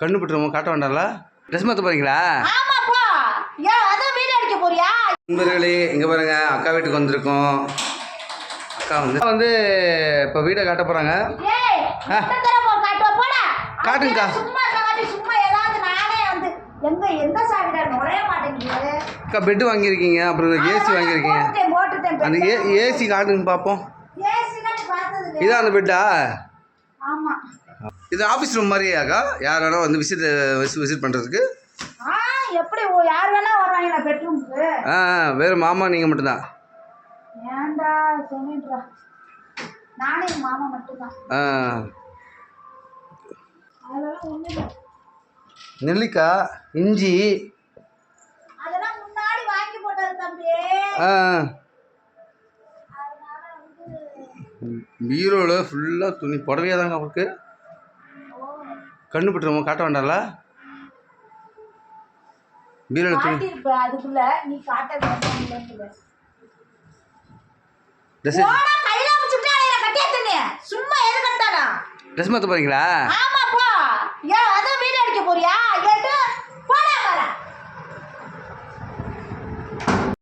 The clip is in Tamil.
கண்ணு பட்டுருமோ காட்ட வேண்டாம்ல? ட்ரெஸ் மாற்ற போறியா? நண்பர்களே இங்கே பாருங்க அக்கா வீட்டுக்கு வந்திருக்கோம். அக்கா வந்து வந்து இப்போ வீடை காட்ட போகிறாங்க காட்டுங்கக்கா. அக்கா பெட்டு வாங்கியிருக்கீங்க அப்புறம் ஏசி வாங்கியிருக்கீங்க. அந்த ஏ ஏசி காட்டுங்க பார்ப்போம்? இதான் அந்த பெட்டா ஆமா. இது ஆஃபீஸ் ரூம் மாதிரியாக்கா யார் வேணால் வந்து விசிட் விசிட் பண்ணுறதுக்கு எப்படி யார் வேணா வருவாங்களா பெட்ரூமுக்கு ஆ ஆ, வேறு மாமா நீங்கள் மட்டும்தான். ஏன்டா சொல்லிடுறா நானே மாமா மட்டும்தான். ஆ. அதெல்லாம் நெல்லிக்காய் இஞ்சி. அதெல்லாம் முன்னாடி வாங்கி போட்டது தம்பி. ஆ பீரோவில் ஃபுல்லாக துணி புடவையாக தாங்க அவருக்கு கண்ணு கண்டுபிட்டுருவோம் காட்ட வேண்டாம்ல? பீரோல துணி அதுக்குள்ள ட்ரெஸ் கையில வச்சுட்டு அலையில கட்டியா சும்மா எது கட்டானா ட்ரெஸ் மாத்த போறீங்களா? ஆமாப்பா ஏன் அத வீடு அடிக்க போறீங்க